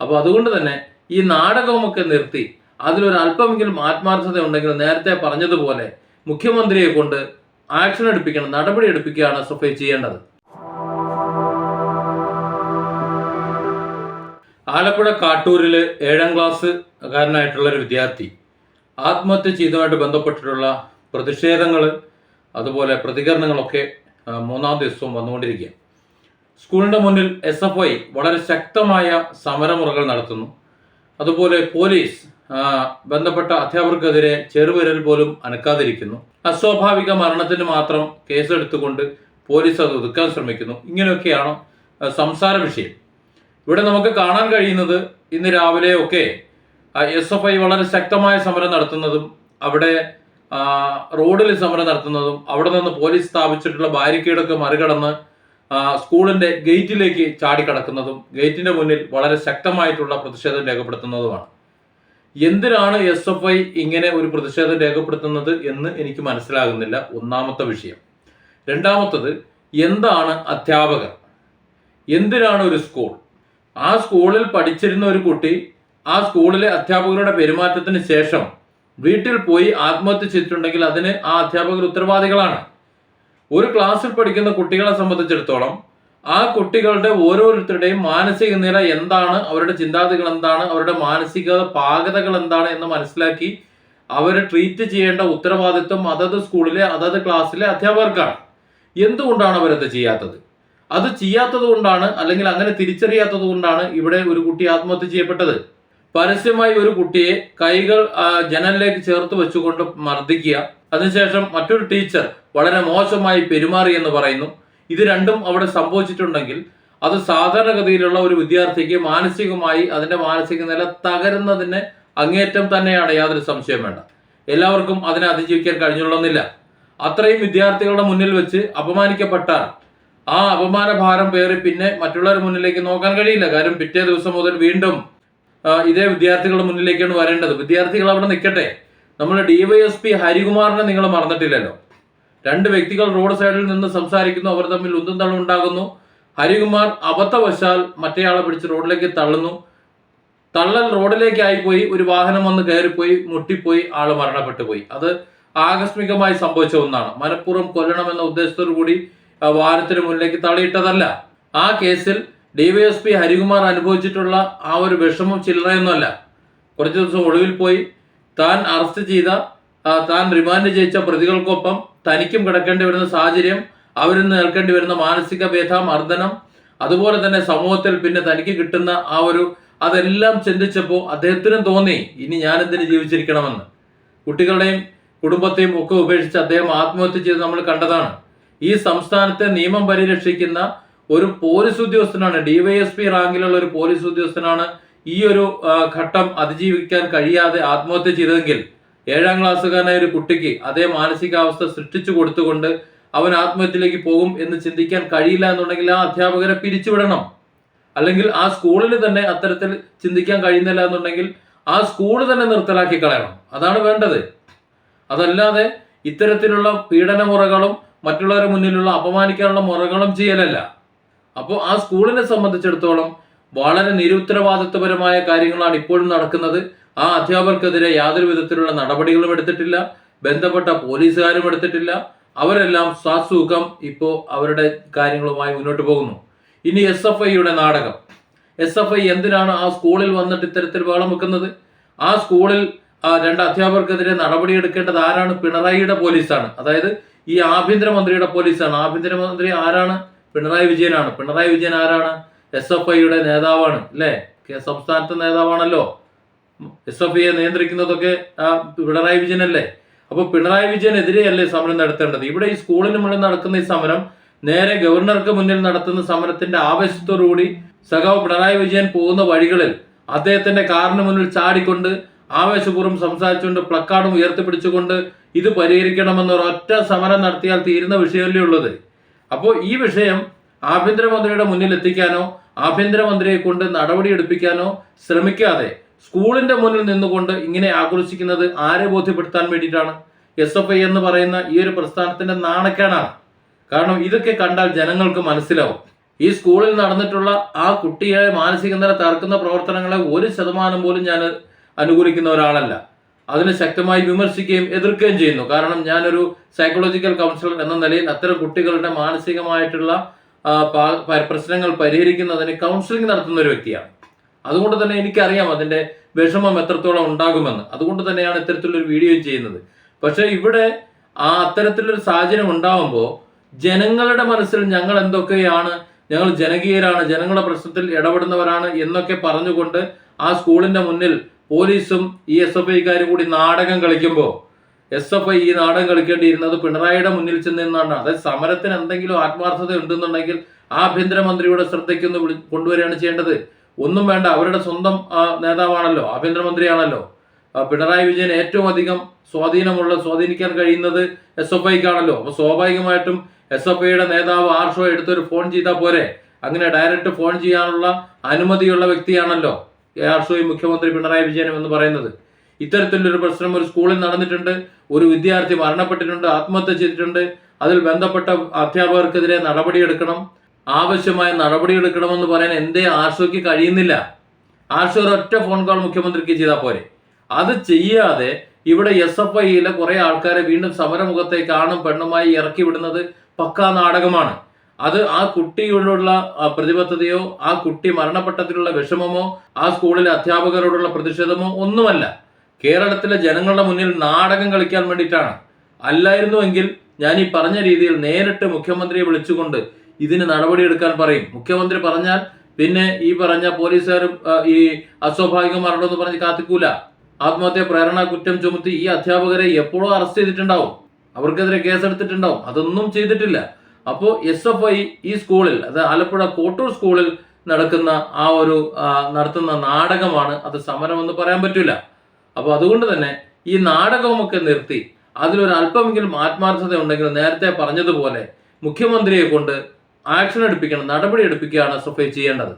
അപ്പോൾ അതുകൊണ്ട് തന്നെ ഈ നാടകമൊക്കെ നിർത്തി അതിലൊരു അല്പമെങ്കിലും ആത്മാർത്ഥത ഉണ്ടെങ്കിൽ നേരത്തെ പറഞ്ഞതുപോലെ മുഖ്യമന്ത്രിയെ കൊണ്ട് ആക്ഷൻ എടുപ്പിക്കണം നടപടി എടുപ്പിക്കുകയാണ് ഐ ചെയ്യേണ്ടത്. ആലപ്പുഴ കാട്ടൂരിൽ ഏഴാം ക്ലാസ് കാരനായിട്ടുള്ള ഒരു വിദ്യാർത്ഥി ആത്മഹത്യ ചെയ്തതുമായിട്ട് ബന്ധപ്പെട്ടിട്ടുള്ള പ്രതിഷേധങ്ങൾ അതുപോലെ പ്രതികരണങ്ങളൊക്കെ മൂന്നാം ദിവസവും വന്നുകൊണ്ടിരിക്കുക സ്കൂളിന്റെ മുന്നിൽ എസ് എഫ് ഐ വളരെ ശക്തമായ സമരമുറകൾ നടത്തുന്നു. അതുപോലെ പോലീസ് ബന്ധപ്പെട്ട അധ്യാപകർക്കെതിരെ ചെറുവിരൽ പോലും അനക്കാതിരിക്കുന്നു. അസ്വാഭാവിക മരണത്തിന് മാത്രം കേസെടുത്തുകൊണ്ട് പോലീസ് അത് ഒതുക്കാൻ ശ്രമിക്കുന്നു. ഇങ്ങനെയൊക്കെയാണ് സംസാര വിഷയം. ഇവിടെ നമുക്ക് കാണാൻ കഴിയുന്നത് ഇന്ന് രാവിലെ ഒക്കെ എസ് എഫ് ഐ വളരെ ശക്തമായ സമരം നടത്തുന്നതും അവിടെ റോഡിൽ സമരം നടത്തുന്നതും അവിടെ നിന്ന് പോലീസ് സ്ഥാപിച്ചിട്ടുള്ള ബാരിക്കേഡൊക്കെ മറികടന്ന് സ്കൂളിന്റെ ഗേറ്റിലേക്ക് ചാടിക്കടക്കുന്നതും ഗേറ്റിന്റെ മുന്നിൽ വളരെ ശക്തമായിട്ടുള്ള പ്രതിഷേധം രേഖപ്പെടുത്തുന്നതുമാണ്. എന്തിനാണ് എസ് എഫ് ഐ ഇങ്ങനെ ഒരു പ്രതിഷേധം രേഖപ്പെടുത്തുന്നത് എന്ന് എനിക്ക് മനസ്സിലാകുന്നില്ല. ഒന്നാമത്തെ വിഷയം. രണ്ടാമത്തത് എന്താണ് അധ്യാപകർ? എന്തിനാണ് ഒരു സ്കൂൾ? ആ സ്കൂളിൽ പഠിച്ചിരുന്ന ഒരു കുട്ടി ആ സ്കൂളിലെ അധ്യാപകരുടെ പെരുമാറ്റത്തിന് ശേഷം വീട്ടിൽ പോയി ആത്മഹത്യ ചെയ്തിട്ടുണ്ടെങ്കിൽ അതിന് ആ അധ്യാപകർ ഉത്തരവാദികളാണ്. ഒരു ക്ലാസ്സിൽ പഠിക്കുന്ന കുട്ടികളെ സംബന്ധിച്ചിടത്തോളം ആ കുട്ടികളുടെ ഓരോരുത്തരുടെയും മാനസിക നില എന്താണ് അവരുടെ ചിന്താഗതികൾ എന്താണ് അവരുടെ മാനസിക പാകതകൾ എന്താണ് എന്ന് മനസ്സിലാക്കി അവരെ ട്രീറ്റ് ചെയ്യേണ്ട ഉത്തരവാദിത്വം അതത് സ്കൂളിലെ അതത് ക്ലാസ്സിലെ അധ്യാപകർക്കാണ്. എന്തുകൊണ്ടാണ് അവരത് ചെയ്യാത്തത്? അത് ചെയ്യാത്തത് കൊണ്ടാണ് അല്ലെങ്കിൽ അങ്ങനെ തിരിച്ചറിയാത്തത് കൊണ്ടാണ് ഇവിടെ ഒരു കുട്ടി ആത്മഹത്യ ചെയ്യപ്പെട്ടത്? പരസ്യമായി ഒരു കുട്ടിയെ കൈകൾ ജനലിലേക്ക് ചേർത്ത് വെച്ചുകൊണ്ട് മർദ്ദിക്കുക. അതിനുശേഷം മറ്റൊരു ടീച്ചർ വളരെ മോശമായി പെരുമാറി എന്ന് പറയുന്നു. ഇത് രണ്ടും അവിടെ സംഭവിച്ചിട്ടുണ്ടെങ്കിൽ അത് സാധാരണഗതിയിലുള്ള ഒരു വിദ്യാർത്ഥിക്ക് മാനസികമായി അതിന്റെ മാനസിക നില തകരുന്നതിന് അങ്ങേറ്റം തന്നെയാണ് യാതൊരു സംശയം വേണ്ട. എല്ലാവർക്കും അതിനെ അതിജീവിക്കാൻ കഴിഞ്ഞുള്ളന്നില്ല അത്രയും വിദ്യാർത്ഥികളുടെ മുന്നിൽ വെച്ച് അപമാനിക്കപ്പെട്ടാൽ ആ അപമാന ഭാരം പേറി പിന്നെ മറ്റുള്ളവരുടെ മുന്നിലേക്ക് നോക്കാൻ കഴിയില്ല. കാര്യം പിറ്റേ ദിവസം മുതൽ വീണ്ടും ഇതേ വിദ്യാർത്ഥികളുടെ മുന്നിലേക്കാണ് വരേണ്ടത്. വിദ്യാർത്ഥികൾ അവിടെ നിൽക്കട്ടെ. നമ്മുടെ ഡിവൈഎസ്പി ഹരികുമാറിനെ നിങ്ങൾ മറന്നിട്ടില്ലല്ലോ. രണ്ട് വ്യക്തികൾ റോഡ് സൈഡിൽ നിന്ന് സംസാരിക്കുന്നു. അവർ തമ്മിൽ ഉന്തും തള്ളുണ്ടാകുന്നു ഹരികുമാർ അബദ്ധവശാൽ മറ്റേയാളെ പിടിച്ച് റോഡിലേക്ക് തള്ളുന്നു. തള്ളൽ റോഡിലേക്ക് പോയി ഒരു വാഹനം വന്ന് കയറിപ്പോയി. മുട്ടിപ്പോയി. ആൾ മരണപ്പെട്ടു പോയി അത് ആകസ്മികമായി സംഭവിച്ച ഒന്നാണ്. മനഃപൂർവം കൊല്ലണമെന്ന ഉദ്ദേശത്തോടു കൂടി വാഹനത്തിന് മുന്നിലേക്ക് തള്ളിയിട്ടതല്ല. ആ കേസിൽ ഡിവൈഎസ്പി ഹരികുമാർ അനുഭവിച്ചിട്ടുള്ള ആ ഒരു വിഷമം ചില്ലറയൊന്നുമല്ല. കുറച്ച് ദിവസം ഒളിവിൽ പോയി താൻ അറസ്റ്റ് ചെയ്ത താൻ റിമാൻഡ് ചെയ്യിച്ച പ്രതികൾക്കൊപ്പം തനിക്കും കിടക്കേണ്ടി വരുന്ന സാഹചര്യം അവരിൽ നിന്ന് ഏൽക്കേണ്ടി വരുന്ന മാനസിക വ്യഥ മർദ്ദനം അതുപോലെ തന്നെ സമൂഹത്തിൽ പിന്നെ തനിക്ക് കിട്ടുന്ന ആ ഒരു അതെല്ലാം ചിന്തിച്ചപ്പോൾ അദ്ദേഹത്തിനും തോന്നി ഇനി ഞാൻ എന്തിനു ജീവിച്ചിരിക്കണമെന്ന്? കുട്ടികളുടെയും കുടുംബത്തെയും ഒക്കെ ഉപേക്ഷിച്ച് അദ്ദേഹം ആത്മഹത്യ ചെയ്ത് നമ്മൾ കണ്ടതാണ്. ഈ സംസ്ഥാനത്തെ നിയമം പരിരക്ഷിക്കുന്ന ഒരു പോലീസ് ഉദ്യോഗസ്ഥനാണ്. ഡിവൈഎസ്പി റാങ്കിലുള്ള ഒരു പോലീസ് ഉദ്യോഗസ്ഥനാണ് ഈ ഒരു ഘട്ടം അതിജീവിക്കാൻ കഴിയാതെ ആത്മഹത്യ ചെയ്തതെങ്കിൽ ഏഴാം ക്ലാസ്സുകാരനായ ഒരു കുട്ടിക്ക് അതേ മാനസികാവസ്ഥ സൃഷ്ടിച്ചു കൊടുത്തുകൊണ്ട് അവൻ ആത്മഹത്യയിലേക്ക് പോകും എന്ന് ചിന്തിക്കാൻ കഴിയില്ല എന്നുണ്ടെങ്കിൽ ആ അധ്യാപകരെ പിരിച്ചുവിടണം. അല്ലെങ്കിൽ ആ സ്കൂളിൽ തന്നെ അത്തരത്തിൽ ചിന്തിക്കാൻ കഴിയുന്നില്ല എന്നുണ്ടെങ്കിൽ ആ സ്കൂൾ തന്നെ നിർത്തലാക്കി കളയണം. അതാണ് വേണ്ടത്. അതല്ലാതെ ഇത്തരത്തിലുള്ള പീഡന മുറകളും മറ്റുള്ളവരുടെ മുന്നിലുള്ള അപമാനിക്കാനുള്ള മുറകളും ചെയ്യലല്ല. അപ്പോൾ ആ സ്കൂളിനെ സംബന്ധിച്ചിടത്തോളം വളരെ നിരുത്തരവാദിത്വപരമായ കാര്യങ്ങളാണ് ഇപ്പോഴും നടക്കുന്നത്. ആ അധ്യാപകർക്കെതിരെ യാതൊരു വിധത്തിലുള്ള നടപടികളും എടുത്തിട്ടില്ല. ബന്ധപ്പെട്ട പോലീസുകാരും എടുത്തിട്ടില്ല. അവരെല്ലാം സാസുഖം ഇപ്പോൾ അവരുടെ കാര്യങ്ങളുമായി മുന്നോട്ട് പോകുന്നു. ഇനി എസ് എഫ് ഐയുടെ നാടകം. എസ് എഫ് ഐ എന്തിനാണ് ആ സ്കൂളിൽ വന്നിട്ട് ഇത്തരത്തിൽ വേളം വെക്കുന്നത് ആ സ്കൂളിൽ രണ്ട് അധ്യാപകർക്കെതിരെ നടപടിയെടുക്കേണ്ടത് ആരാണ്? പിണറായിയുടെ പോലീസാണ്. അതായത് ഈ ആഭ്യന്തരമന്ത്രിയുടെ പോലീസാണ്. ആഭ്യന്തരമന്ത്രി ആരാണ്? പിണറായി വിജയനാണ്. പിണറായി വിജയൻ ആരാണ്? എസ് എഫ് ഐയുടെ നേതാവാണ് അല്ലേ? സംസ്ഥാനത്തെ നേതാവാണല്ലോ. എസ് എഫ് ഐയെ നിയന്ത്രിക്കുന്നതൊക്കെ ആ പിണറായി വിജയൻ അല്ലേ അപ്പോൾ പിണറായി വിജയനെതിരെയല്ലേ സമരം നടത്തേണ്ടത്? ഇവിടെ ഈ സ്കൂളിന് മുന്നിൽ നടക്കുന്ന ഈ സമരം നേരെ ഗവർണർക്ക് മുന്നിൽ നടത്തുന്ന സമരത്തിന്റെ ആവേശത്തോടുകൂടി സഖാവ് പിണറായി വിജയൻ പോകുന്ന വഴികളിൽ അദ്ദേഹത്തിന്റെ കാറിന് മുന്നിൽ ചാടിക്കൊണ്ട് ആവേശപൂർവം സംസാരിച്ചുകൊണ്ട് പ്ലക്കാർഡും ഉയർത്തിപ്പിടിച്ചുകൊണ്ട് ഇത് പരിഹരിക്കണമെന്ന് ഒരൊറ്റ സമരം നടത്തിയാൽ തീരുന്ന വിഷയമല്ലേ ഉള്ളത്? അപ്പോൾ ഈ വിഷയം ആഭ്യന്തരമന്ത്രിയുടെ മുന്നിൽ എത്തിക്കാനോ ആഭ്യന്തരമന്ത്രിയെ കൊണ്ട് നടപടിയെടുപ്പിക്കാനോ ശ്രമിക്കാതെ സ്കൂളിന്റെ മുന്നിൽ നിന്നുകൊണ്ട് ഇങ്ങനെ ആക്രോശിക്കുന്നത് ആരെ ബോധ്യപ്പെടുത്താൻ വേണ്ടിയിട്ടാണ്? എസ് എഫ് ഐ എന്ന് പറയുന്ന ഈ ഒരു പ്രസ്ഥാനത്തിന്റെ നാണക്കേടാണ്. കാരണം ഇതൊക്കെ കണ്ടാൽ ജനങ്ങൾക്ക് മനസ്സിലാവും. ഈ സ്കൂളിൽ നടന്നിട്ടുള്ള ആ കുട്ടിയെ മാനസിക നില തകർക്കുന്ന പ്രവർത്തനങ്ങളെ ഒരു ശതമാനം പോലും ഞാൻ അനുകൂലിക്കുന്ന ഒരാളല്ല. അതിനെ ശക്തമായി വിമർശിക്കുകയും എതിർക്കുകയും ചെയ്യുന്നു. കാരണം ഞാനൊരു സൈക്കോളജിക്കൽ കൗൺസിലർ എന്ന നിലയിൽ അത്തരം കുട്ടികളുടെ മാനസികമായിട്ടുള്ള പ്രശ്നങ്ങൾ പരിഹരിക്കുന്നതിന് കൗൺസിലിംഗ് നടത്തുന്ന ഒരു വ്യക്തിയാണ്. അതുകൊണ്ട് തന്നെ എനിക്കറിയാം അതിന്റെ വിഷമം എത്രത്തോളം ഉണ്ടാകുമെന്ന്. അതുകൊണ്ട് തന്നെയാണ് ഇത്തരത്തിലൊരു വീഡിയോ ചെയ്യുന്നത്. പക്ഷേ ഇവിടെ ആ അത്തരത്തിലൊരു സാഹചര്യം ഉണ്ടാവുമ്പോൾ ജനങ്ങളുടെ മനസ്സിൽ ഞങ്ങൾ എന്തൊക്കെയാണ് ഞങ്ങൾ ജനകീയരാണ് ജനങ്ങളുടെ പ്രശ്നത്തിൽ ഇടപെടുന്നവരാണ് എന്നൊക്കെ പറഞ്ഞുകൊണ്ട് ആ സ്കൂളിന്റെ മുന്നിൽ പോലീസും ഈ എസ് എഫ് ഐക്കാരും കൂടി നാടകം കളിക്കുമ്പോൾ എസ് എഫ് ഐ ഈ നാടകം കളിക്കേണ്ടിയിരുന്നത് പിണറായിയുടെ മുന്നിൽ ചെന്ന് നിന്നാണ് അതായത് സമരത്തിന് എന്തെങ്കിലും ആത്മാർത്ഥത ഉണ്ടെന്നുണ്ടെങ്കിൽ ആഭ്യന്തരമന്ത്രിയുടെ ശ്രദ്ധയ്ക്കൊന്ന് വിളി കൊണ്ടുവരികയാണ് ചെയ്യേണ്ടത്. ഒന്നും വേണ്ട അവരുടെ സ്വന്തം നേതാവാണല്ലോ ആഭ്യന്തരമന്ത്രിയാണല്ലോ. പിണറായി വിജയൻ ഏറ്റവും അധികം സ്വാധീനമുള്ള സ്വാധീനിക്കാൻ കഴിയുന്നത് എസ് എഫ് ഐക്കാണല്ലോ. അപ്പൊ സ്വാഭാവികമായിട്ടും എസ് എഫ് ഐയുടെ നേതാവ് ആർഷോ എടുത്തൊരു ഫോൺ ചെയ്താൽ പോരെ. അങ്ങനെ ഡയറക്റ്റ് ഫോൺ ചെയ്യാനുള്ള അനുമതിയുള്ള വ്യക്തിയാണല്ലോ. എ സോയി മുഖ്യമന്ത്രി പിണറായി വിജയനും എന്ന് പറയുന്നത്. ഇത്തരത്തിലൊരു പ്രശ്നം ഒരു സ്കൂളിൽ നടന്നിട്ടുണ്ട് ഒരു വിദ്യാർത്ഥി മരണപ്പെട്ടിട്ടുണ്ട് ആത്മഹത്യ ചെയ്തിട്ടുണ്ട്. അതിൽ ബന്ധപ്പെട്ട അധ്യാപകർക്കെതിരെ നടപടിയെടുക്കണം. ആവശ്യമായ നടപടിയെടുക്കണമെന്ന് പറയാൻ എന്തേ ആർഷോയ്ക്ക് കഴിയുന്നില്ല. ആർഷോ ഒരൊറ്റ ഫോൺ കോൾ മുഖ്യമന്ത്രിക്ക് ചെയ്താൽ പോരെ. അത് ചെയ്യാതെ ഇവിടെ എസ് എഫ് ഐയിലെ കുറെ ആൾക്കാരെ വീണ്ടും സമരമുഖത്തേക്കാണും പെണ്ണുമായി ഇറക്കി വിടുന്നത്. പക്കാ നാടകമാണ്. അത് ആ കുട്ടിയോടുള്ള പ്രതിബദ്ധതയോ ആ കുട്ടി മരണപ്പെട്ടതിലുള്ള വിഷമമോ ആ സ്കൂളിലെ അധ്യാപകരോടുള്ള പ്രതിഷേധമോ ഒന്നുമല്ല. കേരളത്തിലെ ജനങ്ങളുടെ മുന്നിൽ നാടകം കളിക്കാൻ വേണ്ടിയിട്ടാണ്. അല്ലായിരുന്നുവെങ്കിൽ ഞാൻ ഈ പറഞ്ഞ രീതിയിൽ നേരിട്ട് മുഖ്യമന്ത്രിയെ വിളിച്ചുകൊണ്ട് ഇതിന് നടപടിയെടുക്കാൻ പറയും. മുഖ്യമന്ത്രി പറഞ്ഞാൽ പിന്നെ ഈ പറഞ്ഞ പോലീസുകാരും ആ, ഈ അസ്വാഭാവിക എന്ന് പറഞ്ഞ് കാത്തിക്കൂല. ആത്മഹത്യ പ്രേരണ കുറ്റം ചുമത്തി ഈ അധ്യാപകരെ എപ്പോഴും അറസ്റ്റ് ചെയ്തിട്ടുണ്ടാവും. അവർക്കെതിരെ കേസെടുത്തിട്ടുണ്ടാവും. അതൊന്നും ചെയ്തിട്ടില്ല. അപ്പോൾ എസ് എഫ് ഐ ഈ സ്കൂളിൽ അത് ആലപ്പുഴ കോട്ടൂർ സ്കൂളിൽ നടക്കുന്ന ആ ഒരു നടത്തുന്ന നാടകമാണ് അത് സമരമെന്ന് പറയാൻ പറ്റില്ല അപ്പോൾ അതുകൊണ്ട് തന്നെ ഈ നാടകമൊക്കെ നിർത്തി അതിലൊരു അല്പമെങ്കിലും ആത്മാർത്ഥത ഉണ്ടെങ്കിൽ നേരത്തെ പറഞ്ഞതുപോലെ മുഖ്യമന്ത്രിയെ കൊണ്ട് ആക്ഷൻ എടുപ്പിക്കണം നടപടി എടുപ്പിക്കുകയാണ് എസ് എഫ് ഐ ചെയ്യേണ്ടത്.